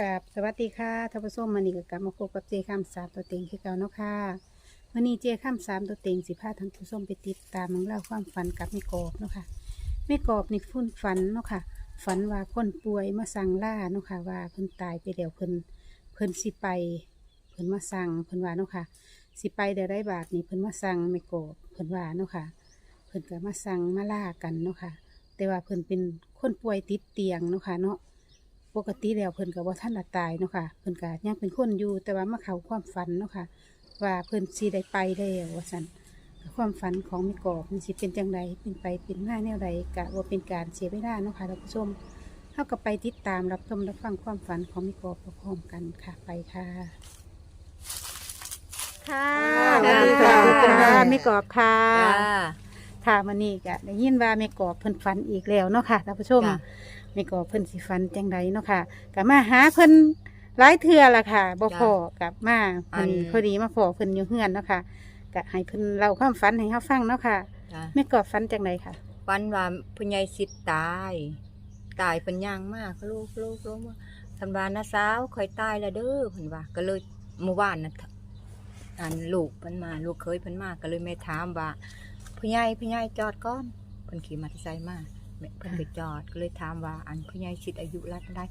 กับสวัสดีค่ะท่านผู้ชมมันนี่ก็กลับมาพบกับเจข้ามสามตัวเต็งคือเก่าเนาะค่ะวันนี้เจข้ามสามตัวเต็งสิพาท่านผู้ชมไปติดตามเรื่องเล่าความฝันกับแม่กอบเนาะค่ะแม่กอบนี่ฟุ้นฝันเนาะค่ะ ฝันว่าคนป่วยมาสั่งล่าเนาะค่ะ ว่าเพิ่นตายไปแล้วเพิ่นเพิ่นสิไปเพิ่นมาสั่งเพิ่นว่าเนาะค่ะ สิไปได้ได้บาทนี่เพิ่นมาสั่งแม่กอบเพิ่นว่าเนาะค่ะ เพิ่นก็มาสั่งมาล่ากันเนาะค่ะ แต่ว่าเพิ่นเป็นคนป่วยติดเตียงเนาะค่ะเนาะ ปกติแล้วเพิ่นก็บ่ทันละตายเนาะค่ะเพิ่นก็ยังเป็นคนอยู่แต่ว่ามาเข้าความฝันเนาะค่ะว่าเพิ่นสิได้ไปแล้วว่าซั่นความฝันของแม่กอบมันสิเป็นจังไดเป็นไปเป็นมาแนวใดกะว่าเป็นการเสียเวลาเนาะค่ะท่านผู้ชมเฮาก็ไปติดตามรับชมรับฟังความฝันของแม่กอบพร้อมๆกันค่ะไปค่ะ ค่ะสวัสดีค่ะค่ะแม่กอบค่ะ จ้า ค่ะมันนี่ก็ได้ยินว่าแม่กอบเพิ่นฝันอีกแล้วเนาะค่ะท่านผู้ชมจ้ะ แม่กอบเพิ่นสิฝันจังไดเนาะค่ะก็มาหาเพิ่นหลายเทื่อละค่ะบ่พอกลับมาอัอันนพอดีมาพอเพิ่นอยู่เฮือนเนาะค่ะก็ให้เพิ่นเล่าความฝันให้เฮาฟังเนาะค่ะจ้าแม่กอบฝันจังไดค่ะ วันว่าพญายสิทธิ์ตาย ตายเป็นย่างมากลูกลูกลูกว่าทันวานะสาวคอยตายแล้วเด้อเพิ่นว่า ก็เลยเมื่อวานน่ะอันลูกเพิ่นมา ลูกเคยเพิ่นมาก็เลยแม่ถามว่า พญายพญายจอดก่อนเพิ่นขี่มอเตอร์ไซค์มาแม่เพิ่นไปจอดก็เลยถามว่า อันพญายสิทธิ์อายุรัดได้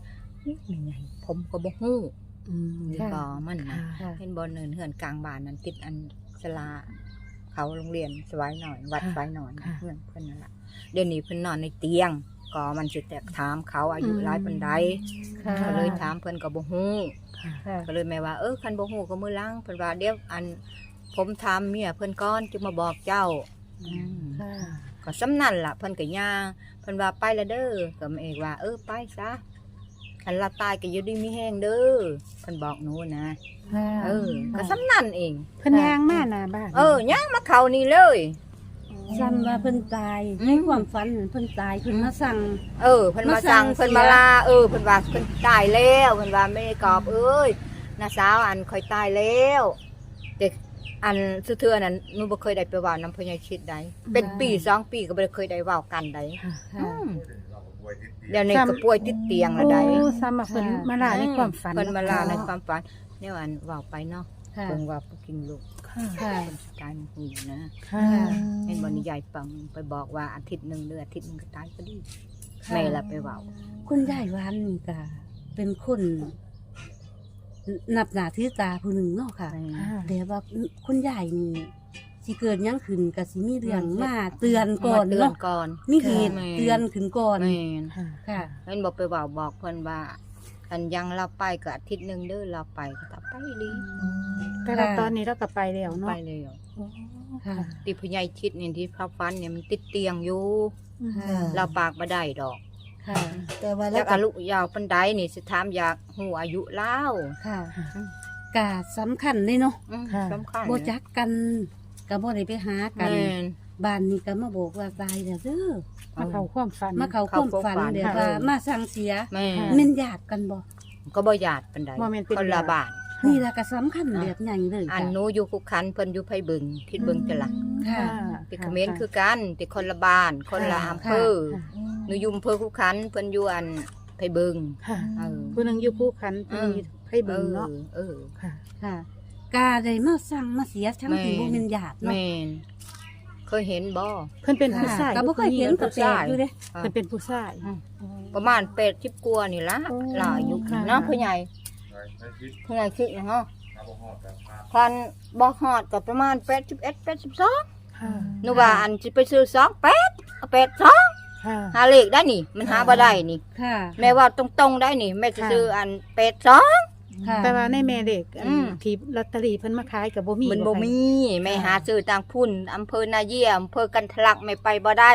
นี่มันไงผมก็บ่ฮู้อืมนี่ค่ะบ่มันนะค่ะเห็นบอลเนินเหือนกลางบ้านนั้นติดอันสลาเขาโรงเรียนสวายหน่อย วัดค่ะสวายหน่อยค่ะ เพื่อนเพื่อนนั่นแหละเดี๋ยวนี้เพิ่นนอนในเตียง ก็มันสิแตกถามเขาอายุหลายปานใดค่ะ ก็เลยถามเพิ่นก็บ่ฮู้ ค่ะ ก็เลยแม่ว่าเออคันบ่ฮู้ก็มื้อหลังเพิ่นว่าเดี๋ยวอันผมถามเมียเพิ่นก่อนจึงมาบอกเจ้าอืม ค่ะ ก็สำนั่นล่ะเพิ่นก็ย่างเพิ่นว่าไปและเด้อก็แม่เอกว่า เออไปซะอันละตายก็อยู่ดีมีแห้งเด้อเพิ่นบอกหนูนะค่ะเออก็สำนั่นเอง เพิ่นย่างมาหน้าบ้านเออย่างมาเข้านี่เลย ซ้ำว่าเพิ่นตายอืม ในความฝันเพิ่นตายเพิ่นมาสั่ง เออเพิ่นมามาสั่สั่งงเพิ่นเสียมาลาเออเพิ่นว่าเพิ่นตายแล้วเพิ่นว่าไม่กอบเอ้ยน้าสาวอันค่อยตายแล้วแต่ อันสุเทือนั้นหนูบ่เคยได้ไปเว้านํพ่อใหญ่คิดใดเป็นปีสองปีก็บ่ได้เคยได้เว้ากันใดค่ะอืมเดี๋ยวนี้ก็ป่วยติดเตียงละโอ้ใดซ้ำมาเพิ่นมาล่าในความฝันเพิ่นมาลาในเะความฝันแนวอันเว้าไปเนาะค่ะเพิ่นว่าบ่กินลูกค่ะค่ะเพิ่นสิตายมันหูนะค่ะเห็นบ่นิยายปังไปบอกว่าอาทิตย์หนึงหรืออาทิตย์หนึงก็ตายพอดีค่ะแม่ละไปเว้า คุณยายวันนี่ก็เป็นคน นับหน้าถือตาผู้หนึ่งเนาะค่ะแต่ว่าคุณยายนี่สิเกิดหยังขึ้นก็สิมีเรื่องมาเตือนก่อนมาเตือนเนาะก่อนมีเหตุแม่เตือนขึ้นก่อนแม่นค่ะค่ะเห็นบอกไปบอกบอกเพิ่นว่าอันยังเราไปก็อาทิตย์หนึงเด้อเราไปก็ตับไปดีแต่ว่าตอนนี้เราก็ไปแล้วไปเนาะเลยค่ะ ติผู้ใหญ่ชิดนี่ที่พับฟันเนี่ยมันติดเตียงอยู่ค่ะเราปากบ่ได้ดอก ค่ะ แต่ว่าแล้แล้ววอายุยาวปานใดนี่สิถามอยากฮู้อายุเล่าค่ะกาสำคัญเลยเนาะอืมค่ะ สำคัญบ่จักกันก็บ่ได้ไปหากัน แม่น บ้านนี้ก็มาบอกว่าตายแล้วเด้อมาเข้าความฝัน มาเขาความฝันเข้าความฝัน เดี๋ยวค่ะว่ามาสั่งเสียแม่ค่ะนแม่นญาติกันบ่ก็บ่ญาติปานใดบ่แม่นเป็น คนละญาติบ้านนี่ล่ะก็สำคัญแบบใหญ่เลยอันจ้ะ หนูอยู่คุกคันเพิ่นอยู่ไผบึงทิศบึงจะละ ค่ะ ติเขมรคือกันติคนละบ้าน คนละค่ะอำเภอหนูอยู่อำเภอคุกคันเพิ่นอยู่อันไผบึงค่ะเออผู้หนึงอยู่ผู้ขันผู้หนึงอยู่ไผเบิ่งเนาะเออ ค่ะ ค่ะ กาได้มาสั่งมาเสียทั้งที่แม่บ่แม่นญาติเนาะแม่นเคยเห็นบ่เพิ่นเป็นผู้ชายก็บ่เคยเห็นกับแปลกอยู่เด้เพิ่นเป็นผู้ชายประมาณเป็ดทิบกว่านี่ละโอ้หลายอยู่ค่ะเนาะผู้ใหญ่ผู้ใหญ่คิดนะเนาะ คันบ่ฮอดก็ประมาณ81 82ค่ะหนูว่าอันสิไปซื้อ28เอา82ค่ะหาเลขได้นี่ มันหาบ่ได้นี่ ค่ะ แม่ว่าตรงๆได้นี่ แม่จะค่ะซื้ออัน82ค่ะ แต่ว่าในแม่เด็กอันอืม ที่ลอตเตอรี่เพิ่นมาขายก็บ่มีมันบ่ค่ะมีแม่หาซื้อต่างพุ่นอำเภอนาเยียอำเภอกันทะลักไม่ไปบ่ได้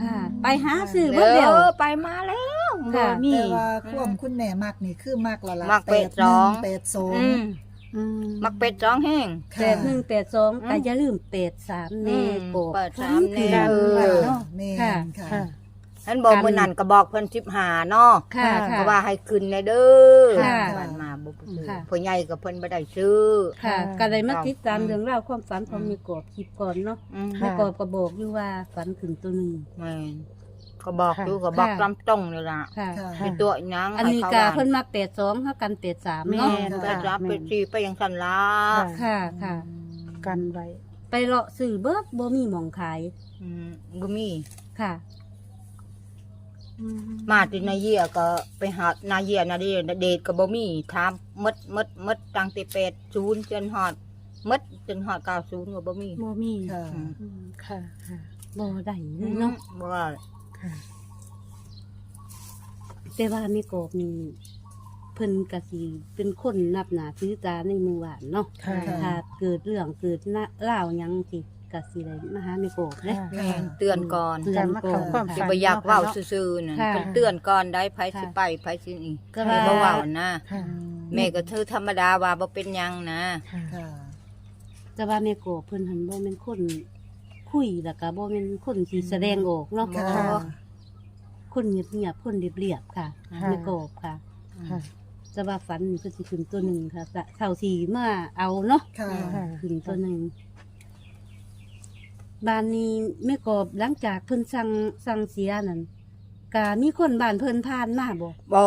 ค่ะ ไปหาซื้อเอเบิ่เดียว อไปมาแล้วค่ะ บ่มี แต่ว่าควมคุณแม่มักนี่คือมักละละมักเป็ดสองเป็ดสองอืม อืมมักเป็ดสองแห้งแปดหนึ่งแปดสองก็อย่าลืมแปดสามแน่อืมโกบแปดสามแน่ฝันเอคืออ เนาะแม่ค่ะค่ะ ค่ะ ฉันบอกกัน มื้อนั้นก็บอกเพิ่น15เนาะค่ะค่ะค่ะ ก็ว่าให้ขึ้นแน่เด้อค่ะมันมาบ่ซื้อค่ะ พ่อใหญ่ก็เพิ่นบ่ได้ซื้อ ค่ะก็เลยมาติดตามอืมเรื่องราวความฝันของมีกบคลิปก่อนเนาะอืมแม่กบก็บอกอยู่ว่าฝันขึ้นตัวหนึ่ง แม่น ก็บอกค่ะอยู่ก็บอกค่ะ ตามตรงนี่ล่ะค่ะค่ะเป็นตัวอีหยังอันนี้ให้กาเขาเพิ่นว่ามักเป็ดสองเท่ากันเป็ดสามแม่เนาะนไปรับไปจีไปยังสันลาค่ะ ค่ะค่ะ กันไว้ไปเลาะซื้อเบิดบ่มีหมองขาย อืมบ่มี ค่ะ มาที่นาเยียก็ไปหานาเยียนาเดนาเดชก็บ่มีถามมดมดมดตั้งแต่80จนฮอดมดจนฮอด90ก็บ่มีโมมี่ค่ะ อืมอืมค่ะค่ะ บ่ได้เลอืยมเนาะ บ่ว่าค่ะ แต่ว่าแม่กบนี่เพิ่นก็สิเป็นคนนับหน้าถือตาในหมู่บ้านเนาะค่ะค่ะ ถ้าเกิดเรื่องเกิดนะเล่าวหยังสิก็สิได้มาหาแม่กบเด้ค่ะแม่นเตือนก่อนเตือการนมาก่อเข้านความสิฝันบ่อยากเว้าเนาะซื่อๆนั่นค่ะเพิ่นเตือนก่อนได้ไผสิค่ะไปไผสินี่ก็ให้ว่าบ่เว้านะค่ะแม่ก็ถือธรรมดาว่าบ่เป็นหยังนะ ค่ะค่ะแต่ว่าแม่กบเพิ่นหันบ่แม่นคน คุยแล้วก็บ่แม่นคนที่แสดงออกเนาะค่ะค่ะคนเงียบๆคนเรียบๆค่ะค่ะแม่กบค่ะค่ะ จะว่าฝันนี่เพิ่นสิขึ้นตัวหนึ่งค่ะจะเท่าสีมาเอาเนาะค่ะ ค่ะ ขึ้นตัวหนึ่งบ้านนี้แม่กอบหลังจากเพิ่นสั่งสั่งเสียนั่นกะมีคนบ้านเพิ่นผ่านมาบ่ บ่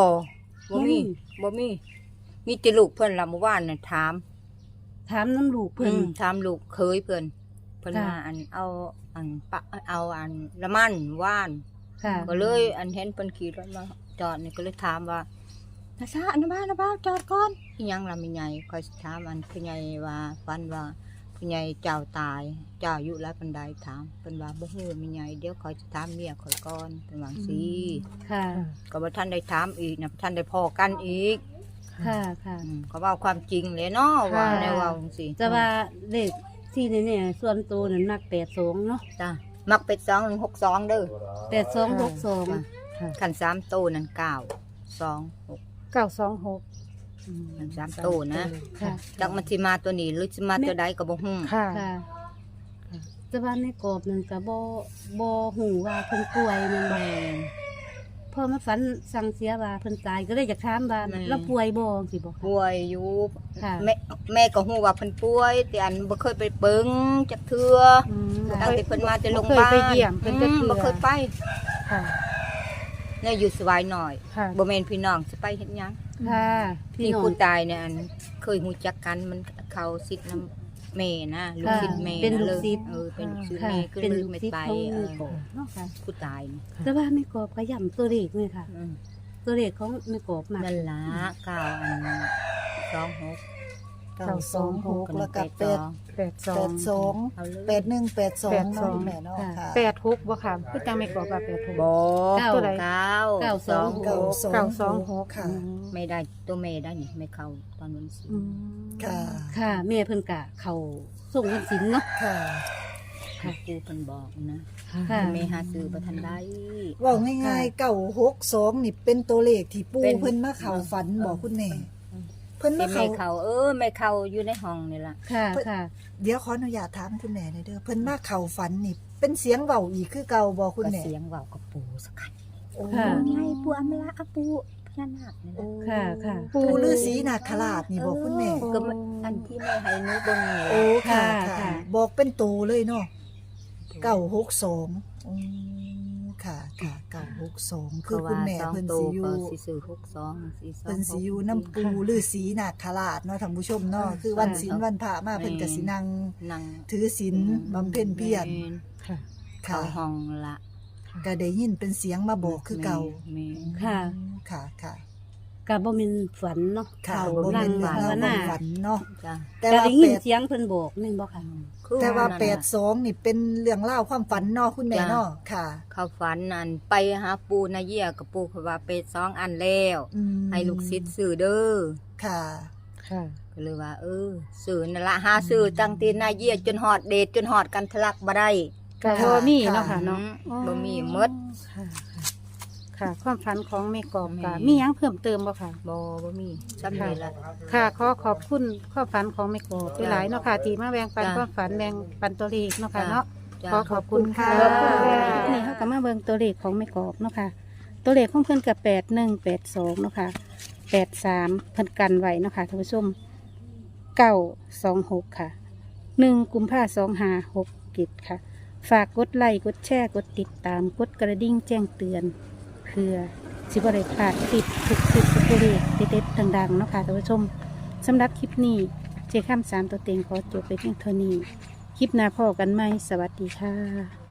บ่มีอืม บ่มี มีแต่ลูกเพิ่นละเมื่อวานน่ะถามถามน้ำลูกเพิ่นอืมถามลูกเคยเพิ่นเพิ่นค่ะว่าอันเอาอันปะเอาอันละมันว่าน ค่ะ ก็เลยอันเห็นเพิ่นขี่รถมาจอดนี่ก็เลยถามว่านาซาอันบ้านนะบ้านจอดก่อนอีหยังล่ะแม่ใหญ่คอยสิถามอันผู้ใหญ่ว่าฟันว่าผู้ใหญ่เจ้าตาย เจ้าอายุหลายปานใดถามเพิ่นว่าบ่ฮู้แม่ใหญ่เดี๋ยวคอยสิถามเมียข่อยก่อนเพิ่นว่าจังซี่ค่ะ ก็บ่ทันได้ถามอีกนะบ่ทันได้พอกันอีกค่ะ ค่ะ อืมก็เว้าความจริงเลยเนาะว่าค่ะในเว้าจังซี่ จะว่าเลข ที่นี่เนี่ยส่วนตัวนั้นมัก82เนาะจ้ะมักเป็ด2 1 6 2เด้อ8262ค่ะค่ะคัน3โตนั่น9 2 6เก้าสองหกคัน3โตนะค่ะจักมันสิมาตัวนี้หรือสิมาตัวใดก็บ่ฮู้ค่ะ ค่ะแต่ว่าในกรอบนั่นก็บ่บ่ฮู้ว่าเพิ่นป่วยแม่นบ่ แม่น พอมาฝันสั่งเสียว่าเพิ่นตายก็เลยอยากถามว่าแม่แล้วป่วยบ่สิบ่คะป่วยอยู่ค่ะแม่แม่ก็ฮู้ว่าเพิ่นป่วยแต่อันบ่เคยไปเบิ่งจักเทื่ออืมตั้งแต่เพิ่นมาแต่โรงพบ่ยาบาลเคยไปเยี่ยมเพิ่นจักอืมเทื่อบ่เคยไปค่ะ เนี่ยอยู่สวายหน่อยค่ะบ่แม่นพี่น้องสิไปเฮ็ดหยังค่ะพี่ที่น้องผู้ตายเนี่ยอันเคยฮู้จักกันมันเขาสิทธิ์นํ แม่นะลูกค่ะศิษย์แม่เป็นนะลูกเลยศิษย์ เออเป็นลูกศิษย์ค่ะแม่คือเป็นเลยลูกไม่ศิษย์ไปของเอแม่อกบเนาะค่ะผู้ตายนี่แต่ว่าแม่กบก็ย้ำตัวเลขเลยค่ะ อืมตัวเลขของแม่กบมากนั่นล่ะเก้าอันสองหก เก้าสองหกแล้วก็แปดแปดสอแปงดสองเอาเลย แปดหนึ่งแปดสองแปดสเนาะองคุณแม่เนาะค่ะ แปดหกบ่ค่ะพี่จังไม่กบอกว่าแปดหก บอเก้าตัวใด เก้าเก้าสอง เก้าสอง เก้าสองหกค่ะอืมไม่ได้ตัวเมย์ได้นี่ไม่เข้าตอนวันศุกอืร์มค่ะ ค่ะแม่เพิ่นกะเขาส่งวันศิลเนาะค่ะ ค่ะครูเพิ่นบอกนะค่ะเมย์หาซื้อบ่ทันได้ว่าง่ายๆเก้าหกสองนี่เป็นตัวเลขที่ปูเป็น เพิ่นมาเข่าฝันบอกคุณแม่ เพิ่นที่มาไม่เข่าเข้าเออไม่เข้าอยู่ในห้องนี่ล่ะค่ะค่ะ เดี๋ยวขออนุญาตถามคุณแม่หน่อยเด้อเพิ่นมาเข่าฝันนี่ เป็นเสียงเว้าอีกคือเก่าบอกคุณก็แม่เสียงเว้ากับปู่สักคันโอ้ค่ะไงปู่อำลาอะปู่พญานาคนี่โอ้ล่ะ ค่ะค่ะ ปูฤาษีนาคราชนี่บอกคุณแม่ ก็มันอันที่แม่ให้หนูเบิ่งนี่โอ้ล่ะค่ะค่ะ ค่ะ บอกเป็นตูเลยเนาะเก้าหกสองอืม ค่ะค่ะเก้าหกสองคือคุณแม่พราะว่าเพิ่นสองสิอโตยู่ก็สิซื้อ62สิ2เพิ่นสิอยู่น้ำปูฤาษีนาคราชเนาะท่านผู้ชมเนาะคือวันศีลวันพระมาเพิ่นก็สินั่งนั่งถือศีลบำเพ็ญเพียรแม่นค่ะเข้าค่ะห้องละก็ได้ยินเป็นเสียงมาบอกคือเก่าแม่ค่ะค่ะค่ะ กะบ่แม่นฝันเนาะค่ะเขาบ่นั่แม่งนภาเรื่องวนาบ่ฝันเนาะจ้ะแต่ก็ว่าได้ยินแปดเสียงเพิ่นบอกแม่นบ่ค่ะแต่ว่านั่นแปดน่ะสองนี่เป็นเรื่องเล่าวความฝันเนาะคุณแม่เนาะค่ะ เขาฝันอันไปหาปูนาเยียกับปูเขาว่าเป็ดสองอันแล้วอืมให้ลูกศิษย์ซื้อเด้อค่ะ ค่ะ ก็เลยว่า เออซื้อนั่นละหาซื้อตั้งแตีนาเยียจนหอดเดทจนหอดกันทะลักบ่ได้ ก็ค่ะบ่มีค่ะเนาะค่ะเนาะอืมบ่มีหมด ค่ะ ค่ะ ความฝันของแม่กอบแม่ก็มีหยังเพิ่มเติมบ่ค่ะ บ่บ่มีซ้ำนี่ละ ค่ะขอขอบคุณความฝันของแม่กอบหลายๆเนาะค่ะที่มาแบ่งปันจ้ะ ความฝันแบ่งปันตัวเลขเนาะค่ะจ้ะเนาะ จ้ะ ขอขอบคุณค่ะขอบคุณค่ะ นี่เขาก็มาเบิ่งตัวเลขของแม่กอบเนาะค่ะ ตัวเลขของเพิ่นกับแปดหนึ่งแปดสองเนาะค่ะแปดสามเพิ่นกันไว้เนาะค่ะท่านผู้ชมเก้าสองหกค่ะหนึ่งกุมภาสองห้าหกกิจค่ะ ฝากกดไลค์กดแชร์กดติดตามกดกระดิ่งแจ้งเตือนเพื่อสิบริพลาดคลิปทุกคลิปทุกเลขเด็ดๆดังๆเนาะค่ะท่านผู้ชมสำหรับคลิปนี้เจาข้ามสามตัวเต็งขอจบไปเพียงเท่านี้ คลิปหน้าพ่อกันไหมสวัสดีค่ะ